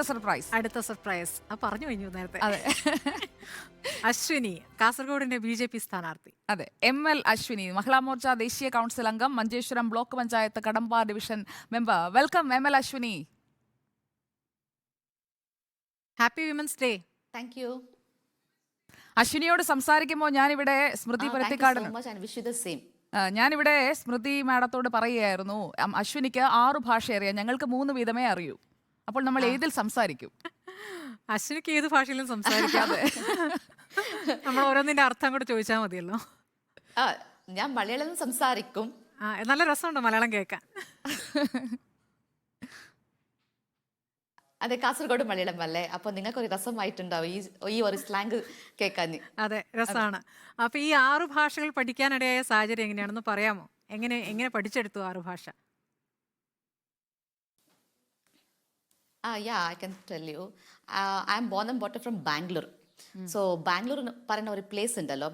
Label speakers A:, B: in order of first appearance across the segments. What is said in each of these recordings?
A: അടുത്ത സർപ്രൈസ്
B: അടുത്ത സർപ്രൈസ് ആ പറഞ്ഞു കഴിഞ്ഞു നേരത്തെ.
A: അതെ.
B: അശ്വിനി കാസർഗോഡിന്റെ ബി ജെ പി സ്ഥാനാർത്ഥി.
A: അതെ. എം എൽ അശ്വിനി മഹിളാ മോർച്ച ദേശീയ കൗൺസിൽ അംഗം Manjeshwaram block panchayat Kadambar division member welcome M L Ashwini.
B: Happy women's day
C: thank you
A: അശ്വിനിയോട് സംസാരിക്കുമ്പോൾ ഞാനിവിടെ സ്മൃതി
C: Parathikkad thank you
A: പരത്തിക്കാടൻ
C: so much. And wish you the same.
A: ആ, ഞാനിവിടെ സ്മൃതി മാഡത്തോട് പറയുകയായിരുന്നു. അശ്വിനിക്ക് ആറു ഭാഷ അറിയാം ഞങ്ങൾക്ക് മൂന്ന് വീതമേ അറിയൂ. അപ്പോൾ നമ്മൾ ഏതിൽ സംസാരിക്കും?
B: അശ്വിനിക്ക് ഏത് ഭാഷയിലും സംസാരിക്കാതെ നമ്മൾ ഓരോന്നിന്റെ അർത്ഥം കൂടെ ചോദിച്ചാൽ മതിയല്ലോ.
C: ആ, ഞാൻ മലയാളം സംസാരിക്കും.
B: ആ നല്ല രസമുണ്ടോ മലയാളം കേൾക്കാൻ.
C: അതെ കാസർഗോഡ് മലയാളം അല്ലേ? അപ്പൊ നിങ്ങൾക്ക് ഒരു രസമായിട്ടുണ്ടാവും ഈ ഈ ഒരു സ്ലാങ് കേൾക്കാൻ
B: അതെ രസമാണ്. അപ്പൊ ഈ ആറു ഭാഷകൾ പഠിക്കാനിടയായ സാഹചര്യം എങ്ങനെയാണെന്ന് പറയാമോ? എങ്ങനെ എങ്ങനെ പഠിച്ചെടുത്തു ആറു ഭാഷ?
C: Uh, yeah, I can tell you. Uh, I'm born and brought up from Bangalore. So Bangalore പറയുന്ന ഒരു പ്ലേസ് ഉണ്ടല്ലോ.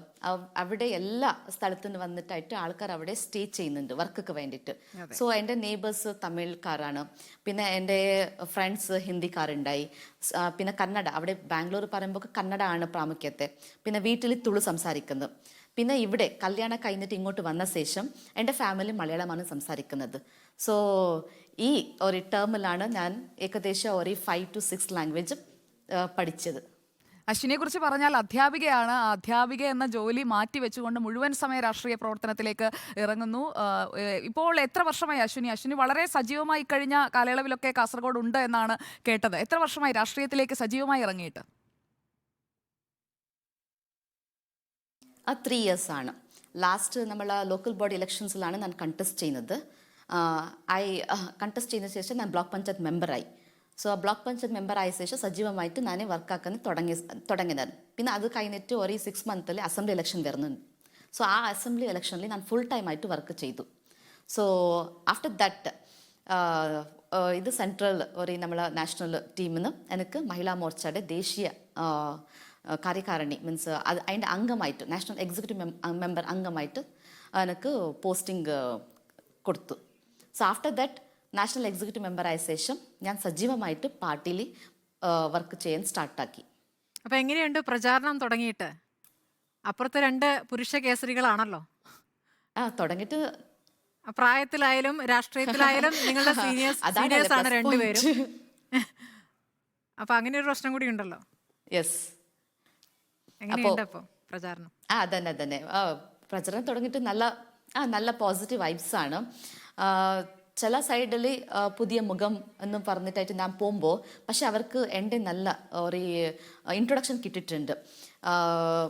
C: അവിടെ എല്ലാ സ്ഥലത്തു നിന്ന് വന്നിട്ടായിട്ട് ആൾക്കാർ അവിടെ സ്റ്റേ ചെയ്യുന്നുണ്ട് വർക്കൊക്കെ വേണ്ടിയിട്ട്. സോ എന്റെ നെയ്ബേഴ്സ് തമിഴ്ക്കാരാണ് പിന്നെ എന്റെ ഫ്രണ്ട്സ് ഹിന്ദിക്കാരുണ്ടായി പിന്നെ കന്നഡ. അവിടെ ബാംഗ്ലൂർ പറയുമ്പോൾ കന്നഡ ആണ് പ്രാമുഖ്യത്തെ. പിന്നെ വീട്ടിൽ തുളു സംസാരിക്കുന്നത് പിന്നെ ഇവിടെ കല്യാണം കഴിഞ്ഞിട്ട് ഇങ്ങോട്ട് വന്ന ശേഷം എന്റെ ഫാമിലി മലയാളമാണ് സംസാരിക്കുന്നത്. സോ ഈ ഒരു ടേമിലാണ് ഞാൻ ഏകദേശം ഒരു ഫൈവ് ടു സിക്സ് ലാംഗ്വേജ് പഠിച്ചത്.
A: അശ്വിനിയെ കുറിച്ച് പറഞ്ഞാൽ അധ്യാപികയാണ്. അധ്യാപിക എന്ന ജോലി മാറ്റി വെച്ചുകൊണ്ട് മുഴുവൻ സമയ രാഷ്ട്രീയ പ്രവർത്തനത്തിലേക്ക് ഇറങ്ങുന്നു. ഇപ്പോൾ എത്ര വർഷമായി അശ്വിനി? അശ്വിനി വളരെ സജീവമായി കഴിഞ്ഞ കാലയളവിലൊക്കെ കാസർഗോഡ് ഉണ്ട് എന്നാണ് കേട്ടത്. എത്ര വർഷമായി രാഷ്ട്രീയത്തിലേക്ക് സജീവമായി ഇറങ്ങിയിട്ട്?
C: ആ ത്രീ ഇയേഴ്സ് ആണ്. ലാസ്റ്റ് നമ്മൾ ലോക്കൽ ബോഡി ഇലക്ഷൻസിലാണ് ഞാൻ കണ്ടസ്റ്റ് ചെയ്യുന്നത്. ഐ കണ്ടസ്റ്റ് ചെയ്തതിനു ശേഷം ഞാൻ ബ്ലോക്ക് പഞ്ചായത്ത് മെമ്പറായി സോ ബ്ലോക്ക് പഞ്ചായത്ത് മെമ്പർ ആയ ശേഷം സജീവമായിട്ട് ഞാൻ വർക്കാക്കാൻ തുടങ്ങി തുടങ്ങിയത് പിന്നെ അത് കഴിഞ്ഞിട്ട് ഒരു സിക്സ് മന്തിൽ അസംബ്ലി ഇലക്ഷൻ വരുന്നുണ്ട് സോ ആ അസംബ്ലി ഇലക്ഷനിൽ ഞാൻ ഫുൾ ടൈം ആയിട്ട് വർക്ക് ചെയ്തു. സോ ആഫ്റ്റർ ദാറ്റ് ഇത് സെൻട്രൽ ഒരു നമ്മളെ നാഷണൽ ടീമിന് എനിക്ക് മഹിളാ മോർച്ചയുടെ ദേശീയ ആ, ആ, കാര്യകാരണി മീൻസ് അത് അതിന്റെ അംഗമായിട്ട് നാഷണൽ എക്സിക്യൂട്ടീവ് മെമ്പർ അംഗമായിട്ട് എനിക്ക് പോസ്റ്റിംഗ് കൊടുത്തു. So after that national executive മെമ്പറായ ശേഷം ഞാൻ സജീവമായിട്ട് പാർട്ടിയിൽ വർക്ക് ചെയ്യാൻ സ്റ്റാർട്ടാക്കി.
B: അപ്പോൾ എങ്ങനെയുണ്ട് പ്രചാരണം തുടങ്ങിയിട്ട്? അപ്പുറത്തെ രണ്ട് പുരുഷ കേസരികളാണല്ലോ.
C: ആ തുടങ്ങിയിട്ട്
B: പ്രായത്തിലായാലും രാഷ്ട്രീയത്തിലായാലും നിങ്ങളുടെ സീനിയേഴ്സ് സീനിയേഴ്സ് ആണ് രണ്ടുപേരും. അപ്പൊ അങ്ങനെ ഒരു പ്രശ്നം കൂടി ഉണ്ടല്ലോ.
C: യെസ്
B: എങ്ങനെയുണ്ട് അപ്പൊ പ്രചാരണം?
C: ആ അതന്നെ അതന്നെ. പ്രചരണം തുടങ്ങിയിട്ട് നല്ല ആ നല്ല പോസിറ്റീവ് വൈബ്സ് ആണ്. ചില സൈഡിൽ പുതിയ മുഖം എന്ന് പറഞ്ഞിട്ടായിട്ട് ഞാൻ പോകുമ്പോൾ പക്ഷെ അവർക്ക് എന്റെ നല്ല ഒരു ഇൻട്രൊഡക്ഷൻ കിട്ടിയിട്ടുണ്ട്.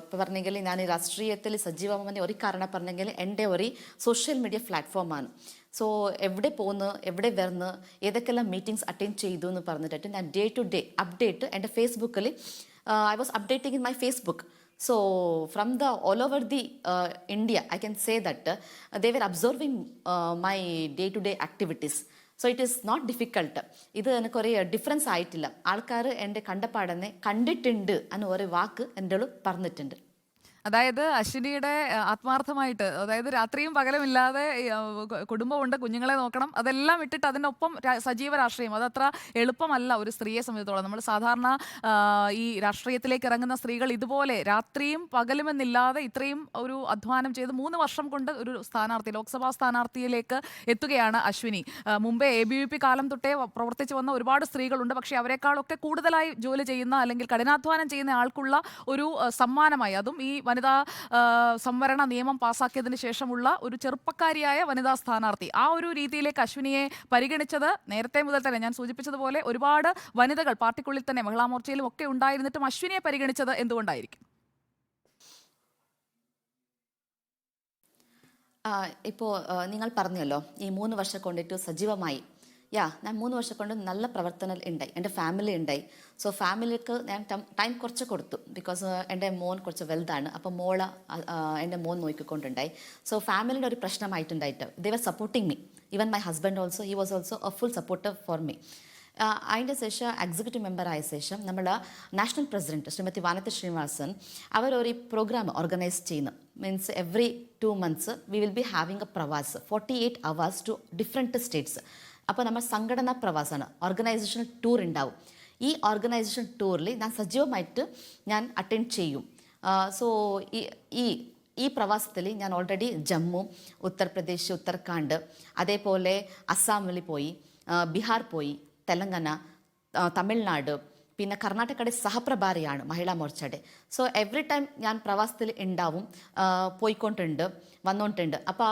C: ഇപ്പോൾ പറഞ്ഞെങ്കിൽ ഞാൻ രാഷ്ട്രീയത്തിൽ സജീവമായ ഒരു കാരണം പറഞ്ഞെങ്കിൽ എന്റെ ഒരു സോഷ്യൽ മീഡിയ പ്ലാറ്റ്ഫോമാണ് സോ എവിടെ പോകുന്നു എവിടെ വരുന്നു ഏതൊക്കെല്ലാം മീറ്റിംഗ്സ് അറ്റൻഡ് ചെയ്തു എന്ന് പറഞ്ഞിട്ടായിട്ട് ഞാൻ ഡേ ടു ഡേ അപ്ഡേറ്റ് എന്റെ ഫേസ്ബുക്കിൽ I was updating in my Facebook So from the all over the uh, India, I can say that uh, they were observing uh, my day-to-day activities. So it is not difficult ഇത് എനിക്കൊരു difference ആയിട്ടില്ല ആൾക്കാർ എന്റെ കണ്ടപ്പാടനെ കണ്ടിട്ടുണ്ട് എന്ന ഒരു വാക്ക് എന്റെ പറഞ്ഞിട്ടുണ്ട്
A: അതായത് അശ്വിനിയുടെ ആത്മാർത്ഥമായിട്ട് അതായത് രാത്രിയും പകലുമില്ലാതെ കുടുംബമുണ്ട് കുഞ്ഞുങ്ങളെ നോക്കണം അതെല്ലാം ഇട്ടിട്ട് അതിനൊപ്പം സജീവ രാഷ്ട്രീയം. അതത്ര എളുപ്പമല്ല ഒരു സ്ത്രീയെ സംബന്ധിച്ചോളം നമ്മൾ സാധാരണ ഈ രാഷ്ട്രീയത്തിലേക്ക് ഇറങ്ങുന്ന സ്ത്രീകൾ ഇതുപോലെ രാത്രിയും പകലുമെന്നില്ലാതെ ഇത്രയും ഒരു അധ്വാനം ചെയ്ത് മൂന്ന് വർഷം കൊണ്ട് ഒരു സ്ഥാനാർത്ഥി ലോക്സഭാ സ്ഥാനാർത്ഥിയിലേക്ക് എത്തുകയാണ് Ashwini. Mumbai A B V P കാലം തൊട്ടേ പ്രവർത്തിച്ചു വന്ന ഒരുപാട് സ്ത്രീകളുണ്ട്. പക്ഷേ അവരെക്കാളൊക്കെ കൂടുതലായി ജോലി ചെയ്യുന്ന അല്ലെങ്കിൽ കഠിനാധ്വാനം ചെയ്യുന്ന ആൾക്കുള്ള ഒരു സമ്മാനമായി. അതും ഈ വനിതാ സംവരണ നിയമം പാസാക്കിയതിന് ശേഷമുള്ള ഒരു ചെറുപ്പക്കാരിയായ വനിതാ സ്ഥാനാർത്ഥി. ആ ഒരു രീതിയിലേക്ക് അശ്വിനിയെ പരിഗണിച്ചത് നേരത്തെ മുതൽ തന്നെ ഞാൻ സൂചിപ്പിച്ചതുപോലെ ഒരുപാട് വനിതകൾ പാർട്ടിക്കുള്ളിൽ തന്നെ മഹിളാ മോർച്ചയിലും ഒക്കെ ഉണ്ടായിരുന്നിട്ടും അശ്വിനിയെ പരിഗണിച്ചത് എന്തുകൊണ്ടായിരിക്കും?
C: ഇപ്പോൾ നിങ്ങൾ പറഞ്ഞല്ലോ ഈ മൂന്ന് വർഷം കൊണ്ടിട്ട് സജീവമായി യാ ഞാൻ മൂന്ന് വർഷം കൊണ്ട് നല്ല പ്രവർത്തനം ഉണ്ടായി. എന്റെ ഫാമിലി ഉണ്ടായി. സോ ഫാമിലിക്ക് ഞാൻ ടൈം കുറച്ച് കൊടുത്തു. ബിക്കോസ് എന്റെ മോൻ കുറച്ച് വലുതാണ്. അപ്പോൾ മോള എന്റെ മോൻ നോക്കിക്കൊണ്ടുണ്ടായി. സോ ഫാമിലിയുടെ ഒരു പ്രശ്നമായിട്ടുണ്ടായിട്ട് they were supporting me even my husband also he was also a full support for me അതിന്റെ ശേഷം എക്സിക്യൂട്ടീവ് മെമ്പർ ആയ ശേഷം നമ്മൾ നാഷണൽ പ്രസിഡന്റ് ശ്രീമതി വാനത്തി ശ്രീനിവാസൻ അവർ ഒരു പ്രോഗ്രാം ഓർഗനൈസ് ചെയ്യുന്നു. Means every two months we will be having a pravas forty eight hours to different states അപ്പോൾ നമ്മൾ സംഘടനാ പ്രവാസമാണ് ഓർഗനൈസേഷൻ ടൂർ ഉണ്ടാവും ഈ ഓർഗനൈസേഷൻ ടൂറിൽ ഞാൻ സജീവമായിട്ട് ഞാൻ അറ്റൻഡ് ചെയ്യും. സോ ഈ ഈ പ്രവാസത്തിൽ ഞാൻ ഓൾറെഡി ജമ്മു ഉത്തർപ്രദേശ് ഉത്തരാഖണ്ഡ് അതേപോലെ അസ്സാമിൽ പോയി ബീഹാർ പോയി തെലങ്കാന തമിഴ്നാട് പിന്നെ കർണാടകയുടെ സഹപ്രഭാരിയാണ് മഹിളാ മോർച്ചയുടെ. സോ എവറി ടൈം ഞാൻ പ്രവാസത്തിൽ ഉണ്ടാവും പോയിക്കൊണ്ടുണ്ട് വന്നുകൊണ്ടുണ്ട് അപ്പോൾ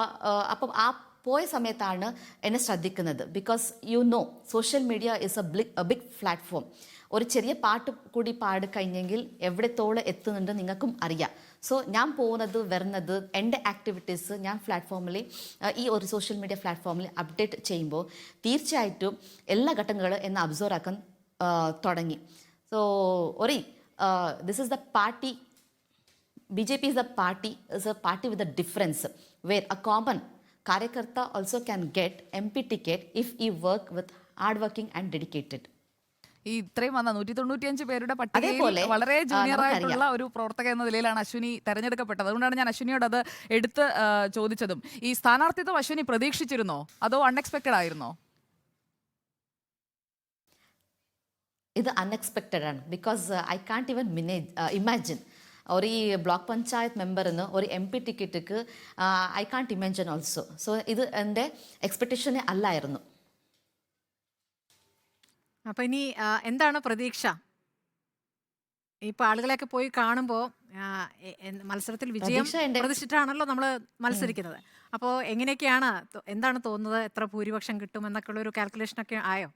C: അപ്പം ആ പോയ സമയത്താണ് എന്നെ ശ്രദ്ധിക്കുന്നത്. Because you know social media is a big a big platform ഒരു ചെറിയ പാട്ട് കൂടി പാടിക്കഴിഞ്ഞെങ്കിൽ എവിടത്തോളം എത്തുന്നുണ്ട് നിങ്ങൾക്കും അറിയാം. സോ ഞാൻ പോകുന്നത് വരുന്നത് എന്റെ ആക്ടിവിറ്റീസ് ഞാൻ പ്ലാറ്റ്ഫോമിൽ ഈ ഒരു സോഷ്യൽ മീഡിയ പ്ലാറ്റ്ഫോമിൽ അപ്ഡേറ്റ് ചെയ്യുമ്പോൾ തീർച്ചയായിട്ടും എല്ലാ ഘട്ടങ്ങളും എന്നെ അബ്സോർവ് ആക്കാൻ തുടങ്ങി. So ഒറി this is the party B J P is a party is a party with a difference where a common Karyakarta also can get MP ticket if he work with hardworking and dedicated.
A: ഈ ഇത്രയും വന്ന നൂറ്റി തൊണ്ണൂറ്റിയഞ്ച് പേരുടെ പട്ടികയിൽ വളരെ junior ആയിട്ടുള്ള ഒരു പ്രവർത്തക എന്ന നിലയിലാണ് അശ്വിനി തെരഞ്ഞെടുക്കപ്പെട്ടത്. അതുകൊണ്ടാണ് ഞാൻ അശ്വിനിയോട് അത് എടുത്ത് ചോദിച്ചതും. ഈ സ്ഥാനാർത്ഥിത്വം അശ്വിനി പ്രതീക്ഷിച്ചിരുന്നോ? അതോ അൺഎക്സ്പെക്റ്റഡ് ആയിരുന്നോ?
C: ഇത് അൺഎക്സ്പെക്റ്റഡ് ആണ്. Because I can't even imagine ഒരു ഈ ബ്ലോക്ക് പഞ്ചായത്ത് മെമ്പറിന് ഒരു M P ടിക്കറ്റിക്ക് I can't imagine also so ഇത് എന്റെ എക്സ്പെക്റ്റേഷനെ അല്ലായിരുന്നു.
B: അപ്പൊ ഇനി എന്താണ് പ്രതീക്ഷ? ഇപ്പൊ ആളുകളെയൊക്കെ പോയി കാണുമ്പോൾ മത്സരത്തിൽ വിജയം
C: പ്രതീക്ഷ
B: പ്രതീക്ഷിച്ചിട്ടാണല്ലോ നമ്മൾ മത്സരിക്കുന്നത്. അപ്പോൾ എങ്ങനെയൊക്കെയാണ് എന്താണ് തോന്നുന്നത്? എത്ര ഭൂരിപക്ഷം കിട്ടും എന്നൊക്കെ ഉള്ള ഒരു കാൽക്കുലേഷൻ ഒക്കെ ആയോ?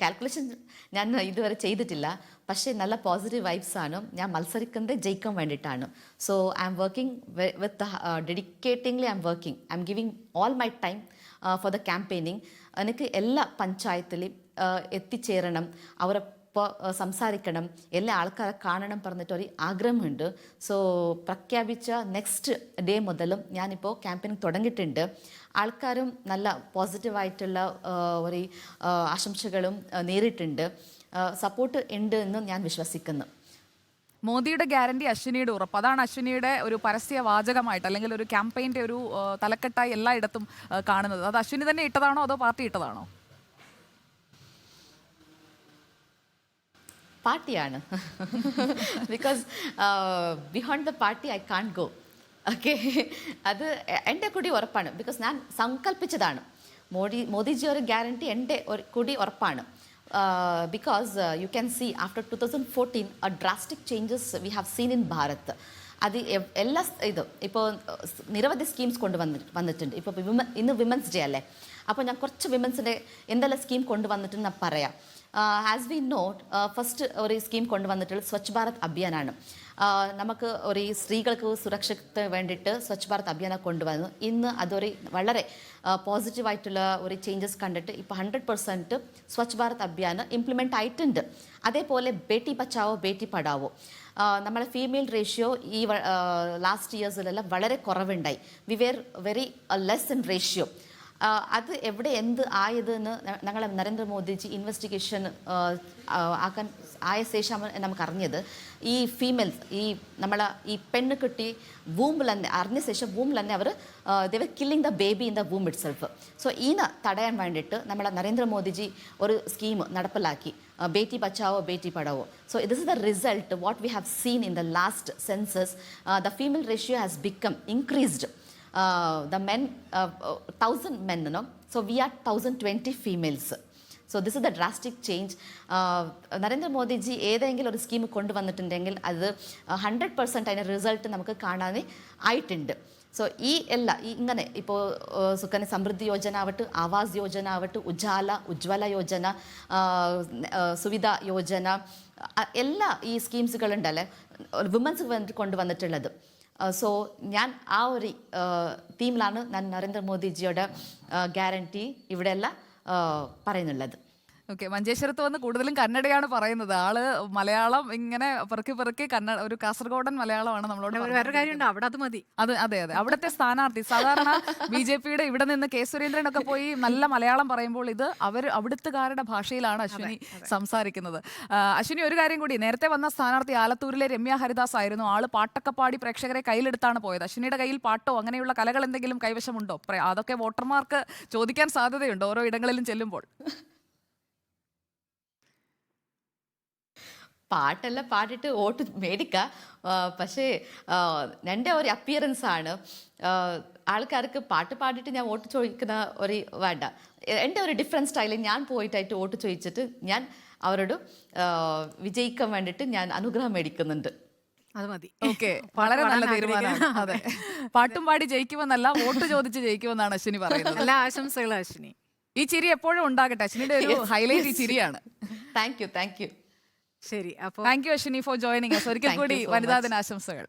C: കാൽക്കുലേഷൻ ഞാൻ ഇതുവരെ ചെയ്തിട്ടില്ല. പക്ഷേ നല്ല പോസിറ്റീവ് വൈബ്സ് ആണ്. ഞാൻ മത്സരിക്കുന്നത് ജയിക്കാൻ വേണ്ടിയിട്ടാണ്. So I'm working with dedicatingly I'm working I'm giving all my time for the campaigning എനിക്ക് എല്ലാ പഞ്ചായത്തിലും uh, എത്തിച്ചേരണം. അവരെ സംസാരിക്കണം. എല്ലാ ആൾക്കാരെ കാണണം പറഞ്ഞിട്ട് ഒരു ആഗ്രഹമുണ്ട്. സോ പ്രഖ്യാപിച്ച നെക്സ്റ്റ് ഡേ മുതലും ഞാനിപ്പോൾ ക്യാമ്പയിൻ തുടങ്ങിയിട്ടുണ്ട്. ആൾക്കാരും നല്ല പോസിറ്റീവായിട്ടുള്ള ഒരു ആശംസകളും നേരിട്ടുണ്ട് സപ്പോർട്ട് ഉണ്ട് എന്ന് ഞാൻ വിശ്വസിക്കുന്നു.
A: മോദിയുടെ ഗ്യാരണ്ടി അശ്വിനിയുടെ ഉറപ്പ്. അതാണ് അശ്വിനിയുടെ ഒരു പരസ്യ വാചകമായിട്ട് അല്ലെങ്കിൽ ഒരു ക്യാമ്പയിന്റെ ഒരു തലക്കെട്ടായി എല്ലായിടത്തും കാണുന്നത്. അത് അശ്വിനി തന്നെ ഇട്ടതാണോ അതോ പാർട്ടി ഇട്ടതാണോ?
C: പാർട്ടിയാണ് because beyond the party I can go okay അത് എന്റെ കൂടി ഉറപ്പാണ്. ബിക്കോസ് ഞാൻ സങ്കല്പിച്ചതാണ് മോഡി മോദിജി ഒരു ഗ്യാരണ്ടി എന്റെ ഒരു കൂടി ഉറപ്പാണ്. Because you can see after two thousand fourteen a drastic changes we have seen in Bharat അത് എല്ലാ ഇതും ഇപ്പോൾ നിരവധി സ്കീംസ് കൊണ്ട് വന്നിട്ടുണ്ട്. ഇപ്പോൾ വിമ ഇന്ന് വിമൻസ് ഡേ അല്ലേ? അപ്പോൾ ഞാൻ കുറച്ച് വിമൻസിന്റെ എന്തെല്ലാം സ്കീം കൊണ്ടുവന്നിട്ടുണ്ട് ഞാൻ പറയാം. ആസ് വി നോട്ട് ഫസ്റ്റ് ഒരു സ്കീം കൊണ്ടുവന്നിട്ടുള്ള സ്വച്ഛ് ഭാരത് അഭിയാനാണ്. നമുക്ക് ഒരു സ്ത്രീകൾക്ക് സുരക്ഷത്തിന് വേണ്ടിയിട്ട് സ്വച്ഛ് ഭാരത് അഭിയാന കൊണ്ടുവന്നു. ഇന്ന് അതൊരു വളരെ പോസിറ്റീവായിട്ടുള്ള ഒരു ചേഞ്ചസ് കണ്ടിട്ട് ഇപ്പോൾ hundred percent Swachh Bharat Abhiyan implement ആയിട്ടുണ്ട്. അതേപോലെ ബേട്ടി ബച്ചാവോ ബേട്ടി പഠാവോ. നമ്മളെ ഫീമെയിൽ റേഷ്യോ ഈ ലാസ്റ്റ് ഇയേഴ്സിലെല്ലാം വളരെ കുറവുണ്ടായി. We were very less in ratio അത് എവിടെ എന്ത് ആയതെന്ന് ഞങ്ങളെ നരേന്ദ്രമോദിജി ഇൻവെസ്റ്റിഗേഷൻ ആക്കാൻ ആയ ശേഷം നമുക്ക് അറിഞ്ഞത് ഈ ഫീമെയിൽസ് ഈ നമ്മളെ ഈ പെണ്ണ് കിട്ടി വൂമ്പിൽ തന്നെ അറിഞ്ഞ ശേഷം വൂമ്പിൽ തന്നെ അവർ they're killing the baby in the womb itself so ഈന തടയാൻ വേണ്ടിയിട്ട് നമ്മളെ നരേന്ദ്രമോദിജി ഒരു സ്കീം നടപ്പിലാക്കി. Beti Bachao Beti Padhao so this is the result what we have seen in the last census the female ratio has become increased the men, uh, uh, 1000 men, you know. So we are 1020 females. So this is the drastic change Narendra Modi ji ഏതെങ്കിലും ഒരു scheme കൊണ്ടുവന്നിട്ടുണ്ടെങ്കിൽ അത് hundred percent അതിന്റെ result നമുക്ക് കാണാൻ ആയിട്ടുണ്ട് so ഈ എല്ലാ ഈ ഇങ്ങനെ ഇപ്പോൾ സുക്കന്യ സമൃദ്ധി യോജന ആവട്ടെ ആവാസ് യോജന ആവട്ടെ ഉജാല ഉജ്വല യോജന സുവിധ യോജന എല്ലാ ഈ സ്കീംസുകളുണ്ടല്ലേ വിമൻസ് കൊണ്ടുവന്നിട്ടുള്ളത് സോ ഞാൻ ആ ഒരു തീമിലാണ് ഞാൻ നരേന്ദ്രമോദിജിയുടെ ഗ്യാരണ്ടി ഇവിടെയല്ല പറയുന്നുള്ളത്.
A: ഓക്കെ മഞ്ചേശ്വരത്ത് വന്ന് കൂടുതലും കന്നഡയാണ് പറയുന്നത്. ആൾ മലയാളം ഇങ്ങനെ പെറുക്കി പെറുക്കി കന്നഡ ഒരു കാസർഗോഡൻ മലയാളമാണ് നമ്മളോട്
B: വേറെ
A: കാര്യം
B: കാര്യമുണ്ട്? അവിടെ അത് മതി.
A: അത് അതെ അതെ. അവിടുത്തെ സ്ഥാനാർത്ഥി സാധാരണ ബി ജെ പിയുടെ ഇവിടെ നിന്ന് കെ സുരേന്ദ്രനൊക്കെ പോയി നല്ല മലയാളം പറയുമ്പോൾ ഇത് അവർ അവിടുത്തുകാരുടെ ഭാഷയിലാണ് അശ്വിനി സംസാരിക്കുന്നത്. അശ്വിനി ഒരു കാര്യം കൂടി. നേരത്തെ വന്ന സ്ഥാനാർത്ഥി ആലത്തൂരിലെ രമ്യ ഹരിദാസ് ആയിരുന്നു. ആൾ പാട്ടൊക്കെ പാടി പ്രേക്ഷകരെ കയ്യിലെടുത്താണ് പോയത്. അശ്വിനിയുടെ കയ്യിൽ പാട്ടോ അങ്ങനെയുള്ള കലകൾ എന്തെങ്കിലും കൈവശമുണ്ടോ? അതൊക്കെ വോട്ടർമാർക്ക് ചോദിക്കാൻ സാധ്യതയുണ്ട്? ഓരോ ഇടങ്ങളിലും ചെല്ലുമ്പോൾ.
C: പാട്ടെല്ലാം പാട്ടിട്ട് വോട്ട് മേടിക്കാം. പക്ഷേ എന്റെ ഒരു അപ്പിയറൻസ് ആണ് ആൾക്കാർക്ക് പാട്ട് പാടിയിട്ട് ഞാൻ വോട്ട് ചോദിക്കുന്ന ഒരു വേണ്ട. എന്റെ ഒരു ഡിഫറെന്റ് സ്റ്റൈലിൽ ഞാൻ പോയിട്ടായിട്ട് വോട്ട് ചോദിച്ചിട്ട് ഞാൻ അവരോട് വിജയിക്കാൻ വേണ്ടിയിട്ട് ഞാൻ അനുഗ്രഹം മേടിക്കുന്നുണ്ട്.
B: അത് മതി.
A: ഓക്കെ. വളരെ നല്ല തീരുമാനമാണ് അതെ. പാട്ടും പാടി ജയിക്കുമെന്നല്ല വോട്ട് ചോദിച്ച് ജയിക്കുമെന്നാണ് അശ്വിനി പറയുന്നത്.
B: എല്ലാ ആശംസകൾ അശ്വിനി.
A: ഈ ചിരി എപ്പോഴും ഉണ്ടാകട്ടെ. അശ്വിനിയുടെ ഒരു ഹൈലൈറ്റ് ഈ ചിരിയാണ്.
C: താങ്ക് യു താങ്ക് യു
B: ശരി അപ്പോൾ
A: thank you Ashwini for joining ഒരിക്കൽ
C: Thank you
A: കൂടി
C: so
A: വനിതാ ദിനാശംസകൾ.